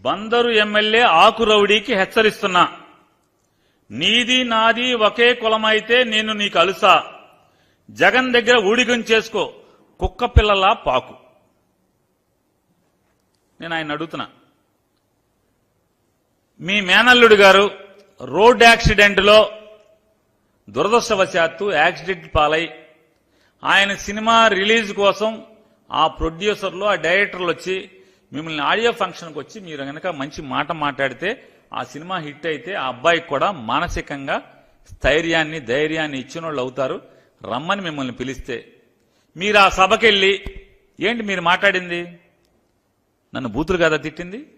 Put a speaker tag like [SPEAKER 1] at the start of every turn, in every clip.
[SPEAKER 1] Bandar MLA ఆకు రౌడీకి హెచ్చరిస్తున్నా. నీది నాది ఒకే కులమైతే నేను నీకు అలుసా. జగన్ దగ్గర ఊడిగం చేసుకో. కుక్క పిల్లలా పాకు. నేను ఆయన అడుగుతున్నా. మీ మేనల్లుడు గారు రోడ్ యాక్సిడెంట్లో దురదృష్టవశాత్తు యాక్సిడెంట్ పాలై ఆయన సినిమా రిలీజ్ కోసం ఆ ప్రొడ్యూసర్లు ఆ డైరెక్టర్లు వచ్చి మిమ్మల్ని ఆడియో ఫంక్షన్కి వచ్చి మీరు కనుక మంచి మాట మాట్లాడితే ఆ సినిమా హిట్ అయితే ఆ అబ్బాయికి కూడా మానసికంగా స్థైర్యాన్ని ధైర్యాన్ని ఇచ్చిన వాళ్ళు అవుతారు. రమ్మని మిమ్మల్ని పిలిస్తే మీరు ఆ సభకెళ్ళి ఏంటి మీరు మాట్లాడింది? నన్ను బూతులు కదా తిట్టింది?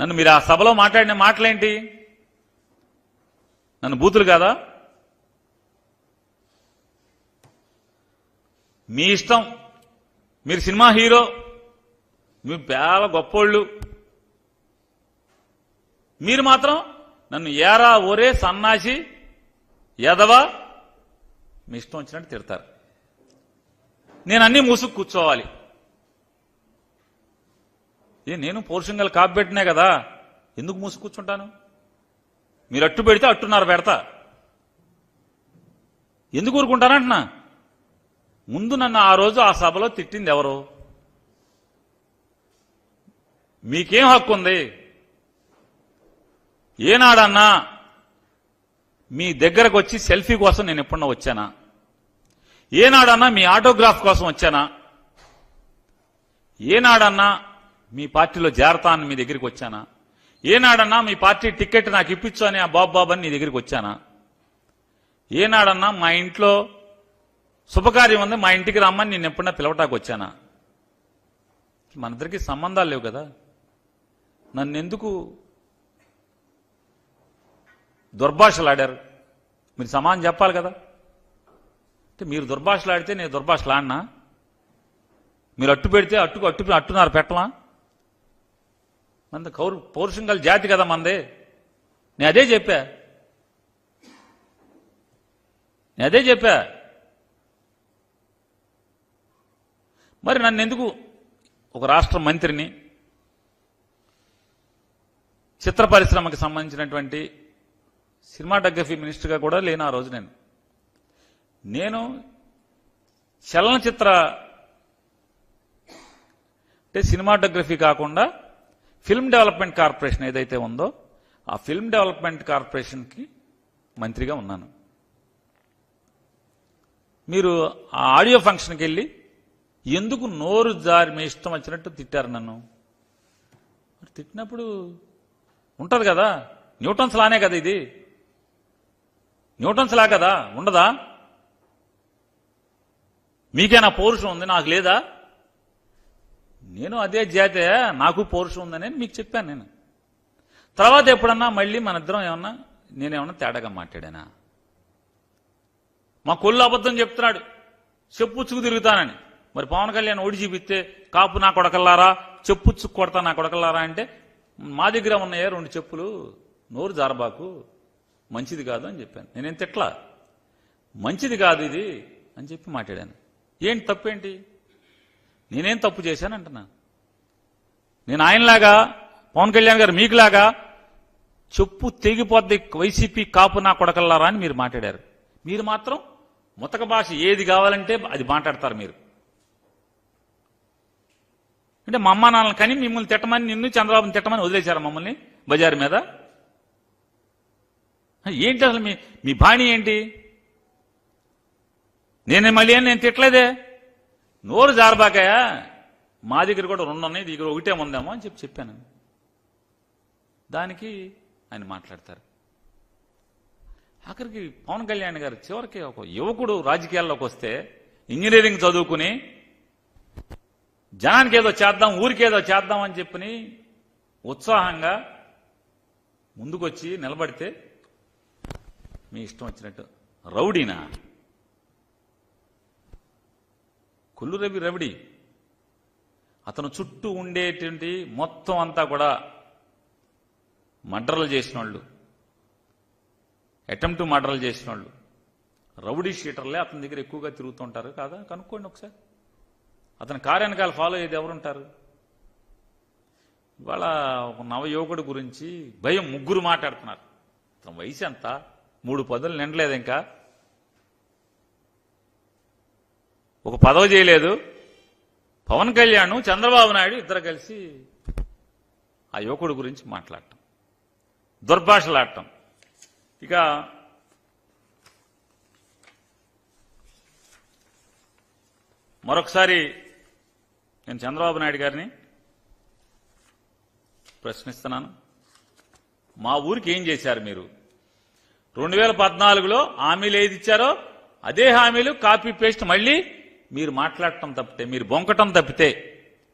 [SPEAKER 1] నన్ను మీరు ఆ సభలో మాట్లాడిన మాటలేంటి? నన్ను బూతులు కాదా? మీ ఇష్టం. మీరు సినిమా హీరో మీరు చాలా గొప్పోళ్ళు. మీరు మాత్రం నన్ను ఏరా ఒరే సన్నాసి ఎదవా మీ ఇష్టం వచ్చినట్టు తిడతారు. నేను అన్నీ మూసుకు కూర్చోవాలి. ఏ నేను పౌరుషంగా కాపెట్టినా కదా. ఎందుకు మూసుకు కూర్చుంటాను? మీరు అట్టు పెడితే అట్టున్నారు పెడతా. ఎందుకు ఊరుకుంటానంటున్నా? ముందు నన్ను ఆ రోజు ఆ సభలో తిట్టింది ఎవరు? మీకేం హక్కు ఉంది? ఏనాడన్నా మీ దగ్గరకు వచ్చి సెల్ఫీ కోసం నేను ఎప్పుడన్నా వచ్చానా? ఏనాడన్నా మీ ఆటోగ్రాఫ్ కోసం వచ్చానా? ఏనాడన్నా మీ పార్టీలో చేరతా అని మీ దగ్గరికి వచ్చానా? ఏనాడన్నా మీ పార్టీ టికెట్ నాకు ఇప్పించు అని ఆ బాబు బాబు అని నీ దగ్గరికి వచ్చానా? ఏనాడన్నా మా ఇంట్లో శుభకార్యం ఉంది మా ఇంటికి రమ్మని నేను ఎప్పుడన్నా పిలవటానికి వచ్చానా? మన ఇద్దరికి సంబంధాలు లేవు కదా. నన్నెందుకు దుర్భాషలాడారు? మీరు సమానం చెప్పాలి కదా. అంటే మీరు దుర్భాషలు ఆడితే నేను దుర్భాషలు ఆడినా మీరు అట్టు పెడితే అట్టుకు అట్టు అట్టున్నారు పెట్టలా? మంది కౌరు పౌరుషంగల జాతి కదా మందే. నేను అదే చెప్పా. నేను అదే చెప్పా. మరి నన్ను ఎందుకు ఒక రాష్ట్ర మంత్రిని చిత్ర పరిశ్రమకు సంబంధించినటువంటి సినిమాటోగ్రఫీ మినిస్టర్గా కూడా లేను ఆ రోజు నేను. నేను చలనచిత్ర అంటే సినిమాటోగ్రఫీ కాకుండా ఫిల్మ్ డెవలప్మెంట్ కార్పొరేషన్ ఏదైతే ఉందో ఆ ఫిల్మ్ డెవలప్మెంట్ కార్పొరేషన్కి మంత్రిగా ఉన్నాను. మీరు ఆ ఆడియో ఫంక్షన్కి వెళ్ళి ఎందుకు నోరు జారి మీ ఇష్టం వచ్చినట్టు తిట్టారు నన్ను? మరి తిట్టినప్పుడు ఉంటుంది కదా. న్యూటన్స్ లానే కదా ఇది. న్యూటన్స్ లా కదా ఉండదా? మీకేనా పౌరుషం ఉంది? నాకు లేదా? నేను అదే జాతే నాకు పౌరుషం ఉందని మీకు చెప్పాను నేను. తర్వాత ఎప్పుడన్నా మళ్ళీ మన ఇద్దరం ఏమన్నా నేనేమన్నా తేడాగా మాట్లాడానా? మా కొల్లు అబద్ధం చెప్తున్నాడు. చెప్పుచ్చుకు తిరుగుతానని. మరి పవన్ కళ్యాణ్ ఓడి చూపిస్తే కాపు నా కొడకల్లారా? చెప్పుచ్చుకు కొడతా నా కొడకల్లారా అంటే మా దగ్గర ఉన్నాయా రెండు చెప్పులు నోరు జారబాకు మంచిది కాదు అని చెప్పాను. నేనేం తిట్లా? మంచిది కాదు ఇది అని చెప్పి మాట్లాడాను. ఏంటి తప్పేంటి? నేనేం తప్పు చేశాను అంటున్నా. నేను ఆయనలాగా పవన్ కళ్యాణ్ గారు మీకులాగా చెప్పు తెగిపోద్ది వైసీపీ కాపు నా కొడకల్లారా అని మీరు మాట్లాడారు. మీరు మాత్రం ముతక భాష ఏది కావాలంటే అది మాట్లాడతారు మీరు. అంటే మా అమ్మ నాన్నలు కానీ మిమ్మల్ని తిట్టమని నిన్ను చంద్రబాబుని తిట్టమని వదిలేశారు మమ్మల్ని బజారు మీద? ఏంటి అసలు మీ మీ బాణి ఏంటి? నేనే మళ్ళీ ఏం నేను తిట్టలేదే? నోరు జారబాకాయా? మా దగ్గర కూడా రెండు ఉన్నాయి దగ్గర ఒకటే ఉందేమో అని చెప్పి చెప్పాను. దానికి ఆయన మాట్లాడతారు. ఆఖరికి పవన్ కళ్యాణ్ గారు చివరికి ఒక యువకుడు రాజకీయాల్లోకి వస్తే ఇంజనీరింగ్ చదువుకుని జనానికి ఏదో చేద్దాం ఊరికేదో చేద్దాం అని చెప్పని ఉత్సాహంగా ముందుకొచ్చి నిలబడితే మీ ఇష్టం వచ్చినట్టు. రౌడీనా? కొల్లు రవి రవిడి. అతను చుట్టూ ఉండేటువంటి మొత్తం అంతా కూడా మర్డర్లు చేసిన వాళ్ళు అటెంప్ట్ మర్డర్లు చేసిన వాళ్ళు రౌడీ షీటర్లే అతని దగ్గర ఎక్కువగా తిరుగుతుంటారు కాదా? కనుక్కోండి ఒకసారి. అతని కార్యానికాలు ఫాలో అయ్యేది ఎవరుంటారు? ఇవాళ ఒక నవయువకుడి గురించి భయం ముగ్గురు మాట్లాడుతున్నారు. తన వయసు ఎంత? మూడు పదులు నిండలేదు ఇంకా. ఒక పదవి చేయలేదు. పవన్ కళ్యాణ్ చంద్రబాబు నాయుడు ఇద్దరు కలిసి ఆ యువకుడి గురించి మాట్లాడటం. దుర్భాషలాడటం. ఇక మరొకసారి నేను చంద్రబాబు నాయుడు గారిని ప్రశ్నిస్తున్నాను. మా ఊరికి ఏం చేశారు మీరు? రెండు వేల పద్నాలుగులో హామీలు ఏది ఇచ్చారో అదే హామీలు కాపీ పేస్ట్ మళ్ళీ మీరు మాట్లాడటం తప్పితే మీరు బొంకటం తప్పితే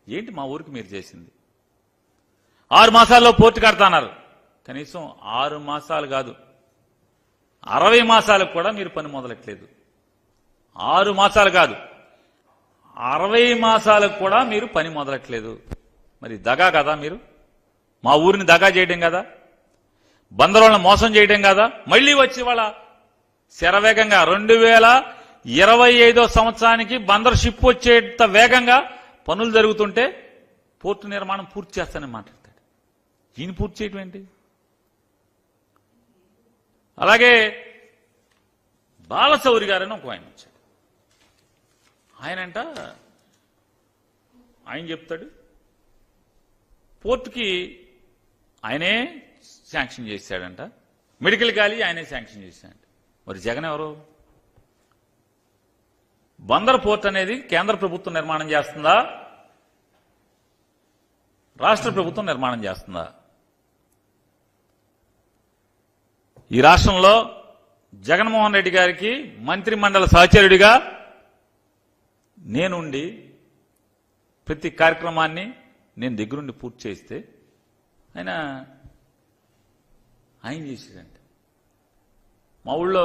[SPEAKER 1] ఏంటి మా ఊరికి మీరు చేసింది? ఆరు మాసాల్లో పోర్టు కడతాన్నారు. కనీసం ఆరు మాసాలు కాదు అరవై మాసాలకు కూడా మీరు పని మొదలట్లేదు ఆరు మాసాలు కాదు అరవై మాసాలకు కూడా మీరు పని మొదలట్లేదు. మరి దగా కదా మీరు? మా ఊరిని దగా చేయడం కదా? బందరోళ్ళని మోసం చేయడం కదా? మళ్ళీ వచ్చి వాళ్ళ శరవేగంగా రెండు వేల ఇరవై ఐదో సంవత్సరానికి బందర్ షిప్ వచ్చేంత వేగంగా పనులు జరుగుతుంటే పోర్టు నిర్మాణం పూర్తి చేస్తానని మాట్లాడతాడు. ఈయన పూర్తి చేయటం ఏంటి? అలాగే బాలసౌరి గారని ఒక ఆయన వచ్చాడు ఆయనంట ఆయన చెప్తాడు. పోర్టుకి ఆయనే శాంక్షన్ చేశాడంట. మెడికల్ గాలి ఆయనే శాంక్షన్ చేశాడంట. మరి జగన్ ఎవరు? బందర్ పోర్ట్ అనేది కేంద్ర ప్రభుత్వం నిర్మాణం చేస్తుందా? రాష్ట్ర ప్రభుత్వం నిర్మాణం చేస్తుందా? ఈ రాష్ట్రంలో జగన్మోహన్ రెడ్డి గారికి మంత్రి మండల సహచరుడిగా నేనుండి ప్రతి కార్యక్రమాన్ని నేను దగ్గరుండి పూర్తి చేస్తే ఆయన ఆయన చేసేదంట మా ఊళ్ళో